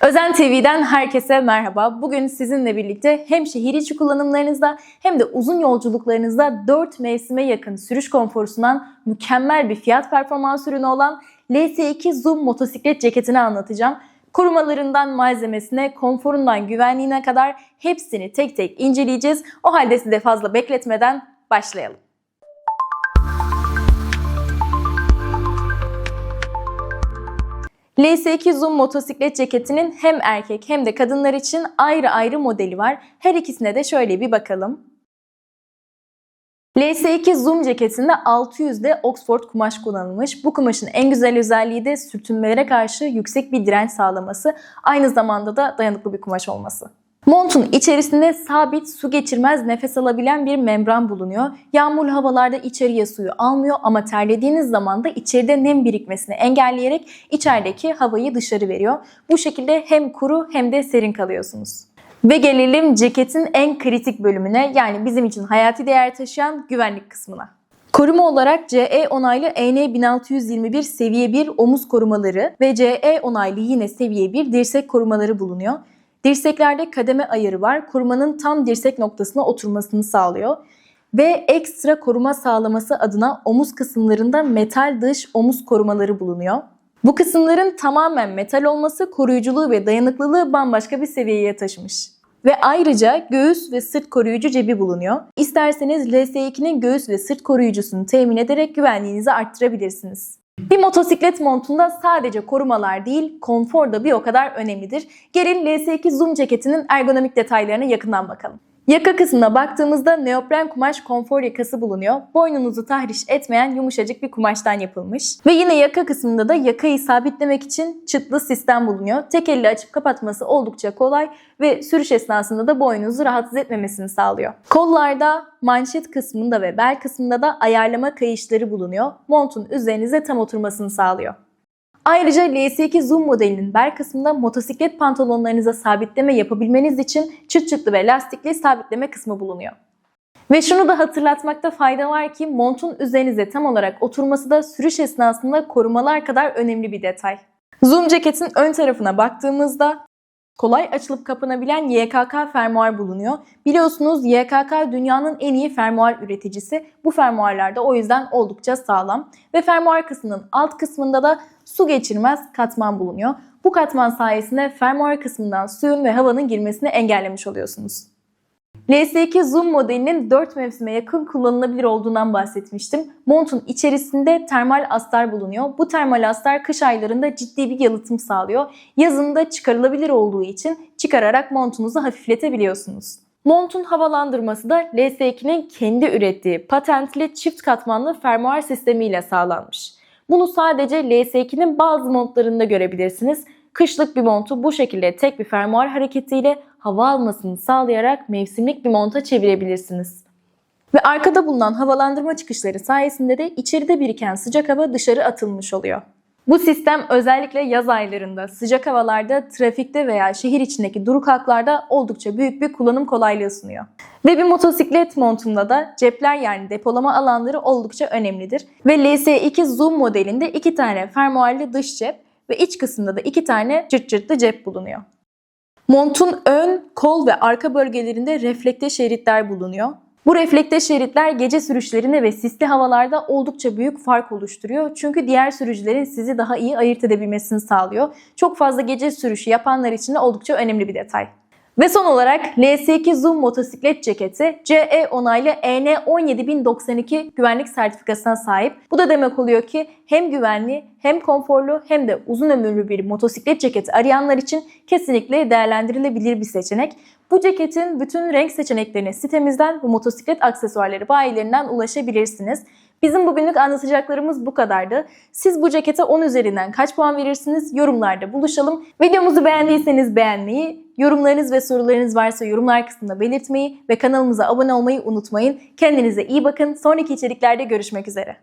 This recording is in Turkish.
Özen TV'den herkese merhaba. Bugün sizinle birlikte hem şehir içi kullanımlarınızda hem de uzun yolculuklarınızda 4 mevsime yakın sürüş konforu sunan mükemmel bir fiyat performans ürünü olan LS2 Zoom motosiklet ceketini anlatacağım. Korumalarından malzemesine, konforundan güvenliğine kadar hepsini tek tek inceleyeceğiz. O halde sizi fazla bekletmeden başlayalım. LS2 Zoom motosiklet ceketinin hem erkek hem de kadınlar için ayrı ayrı modeli var. Her ikisine de şöyle bir bakalım. LS2 Zoom ceketinde 600'de Oxford kumaş kullanılmış. Bu kumaşın en güzel özelliği de sürtünmelere karşı yüksek bir direnç sağlaması, aynı zamanda da dayanıklı bir kumaş olması. Montun içerisinde sabit, su geçirmez, nefes alabilen bir membran bulunuyor. Yağmurlu havalarda içeriye suyu almıyor ama terlediğiniz zaman da içeride nem birikmesini engelleyerek içerideki havayı dışarı veriyor. Bu şekilde hem kuru hem de serin kalıyorsunuz. Ve gelelim ceketin en kritik bölümüne yani bizim için hayati değer taşıyan güvenlik kısmına. Koruma olarak CE onaylı EN 1621 seviye 1 omuz korumaları ve CE onaylı yine seviye 1 dirsek korumaları bulunuyor. Dirseklerde kademe ayarı var. Korumanın tam dirsek noktasına oturmasını sağlıyor. Ve ekstra koruma sağlaması adına omuz kısımlarında metal dış omuz korumaları bulunuyor. Bu kısımların tamamen metal olması koruyuculuğu ve dayanıklılığı bambaşka bir seviyeye taşımış. Ve ayrıca göğüs ve sırt koruyucu cebi bulunuyor. İsterseniz LS2'nin göğüs ve sırt koruyucusunu temin ederek güvenliğinizi arttırabilirsiniz. Bir motosiklet montunda sadece korumalar değil, konfor da bir o kadar önemlidir. Gelin LS2 Zoom ceketinin ergonomik detaylarına yakından bakalım. Yaka kısmına baktığımızda neopren kumaş konfor yakası bulunuyor. Boynunuzu tahriş etmeyen yumuşacık bir kumaştan yapılmış. Ve yine yaka kısmında da yakayı sabitlemek için çıtlı sistem bulunuyor. Tek elle açıp kapatması oldukça kolay ve sürüş esnasında da boynunuzu rahatsız etmemesini sağlıyor. Kollarda, manşet kısmında ve bel kısmında da ayarlama kayışları bulunuyor. Montun üzerinize tam oturmasını sağlıyor. Ayrıca LS2 Zoom modelinin bel kısmında motosiklet pantolonlarınıza sabitleme yapabilmeniz için çıt çıtlı ve lastikli sabitleme kısmı bulunuyor. Ve şunu da hatırlatmakta fayda var ki montun üzerinize tam olarak oturması da sürüş esnasında korumalar kadar önemli bir detay. Zoom ceketin ön tarafına baktığımızda kolay açılıp kapanabilen YKK fermuar bulunuyor. Biliyorsunuz YKK dünyanın en iyi fermuar üreticisi. Bu fermuarlar da o yüzden oldukça sağlam. Ve fermuar kısmının alt kısmında da su geçirmez katman bulunuyor. Bu katman sayesinde fermuar kısmından suyun ve havanın girmesini engellemiş oluyorsunuz. LS2 Zoom modelinin 4 mevsime yakın kullanılabilir olduğundan bahsetmiştim. Montun içerisinde termal astar bulunuyor. Bu termal astar kış aylarında ciddi bir yalıtım sağlıyor. Yazında çıkarılabilir olduğu için çıkararak montunuzu hafifletebiliyorsunuz. Montun havalandırması da LS2'nin kendi ürettiği patentli çift katmanlı fermuar sistemiyle sağlanmış. Bunu sadece LS2'nin bazı montlarında görebilirsiniz. Kışlık bir montu bu şekilde tek bir fermuar hareketiyle hava almasını sağlayarak mevsimlik bir monta çevirebilirsiniz. Ve arkada bulunan havalandırma çıkışları sayesinde de içeride biriken sıcak hava dışarı atılmış oluyor. Bu sistem özellikle yaz aylarında, sıcak havalarda, trafikte veya şehir içindeki duru kalklarda oldukça büyük bir kullanım kolaylığı sunuyor. Ve bir motosiklet montunda da cepler yani depolama alanları oldukça önemlidir. Ve LS2 Zoom modelinde iki tane fermuarlı dış cep ve iç kısımda da iki tane cırt cırtlı cep bulunuyor. Montun ön, kol ve arka bölgelerinde reflekte şeritler bulunuyor. Bu reflekte şeritler gece sürüşlerinde ve sisli havalarda oldukça büyük fark oluşturuyor. Çünkü diğer sürücülerin sizi daha iyi ayırt edebilmesini sağlıyor. Çok fazla gece sürüşü yapanlar için de oldukça önemli bir detay. Ve son olarak LS2 Zoom motosiklet ceketi CE onaylı EN 17092 güvenlik sertifikasına sahip. Bu da demek oluyor ki hem güvenli hem konforlu hem de uzun ömürlü bir motosiklet ceketi arayanlar için kesinlikle değerlendirilebilir bir seçenek. Bu ceketin bütün renk seçeneklerine sitemizden ve motosiklet aksesuarları bayilerinden ulaşabilirsiniz. Bizim bugünlük anlatacaklarımız bu kadardı. Siz bu cekete 10 üzerinden kaç puan verirsiniz? Yorumlarda buluşalım. Videomuzu beğendiyseniz beğenmeyi, yorumlarınız ve sorularınız varsa yorumlar kısmında belirtmeyi ve kanalımıza abone olmayı unutmayın. Kendinize iyi bakın. Sonraki içeriklerde görüşmek üzere.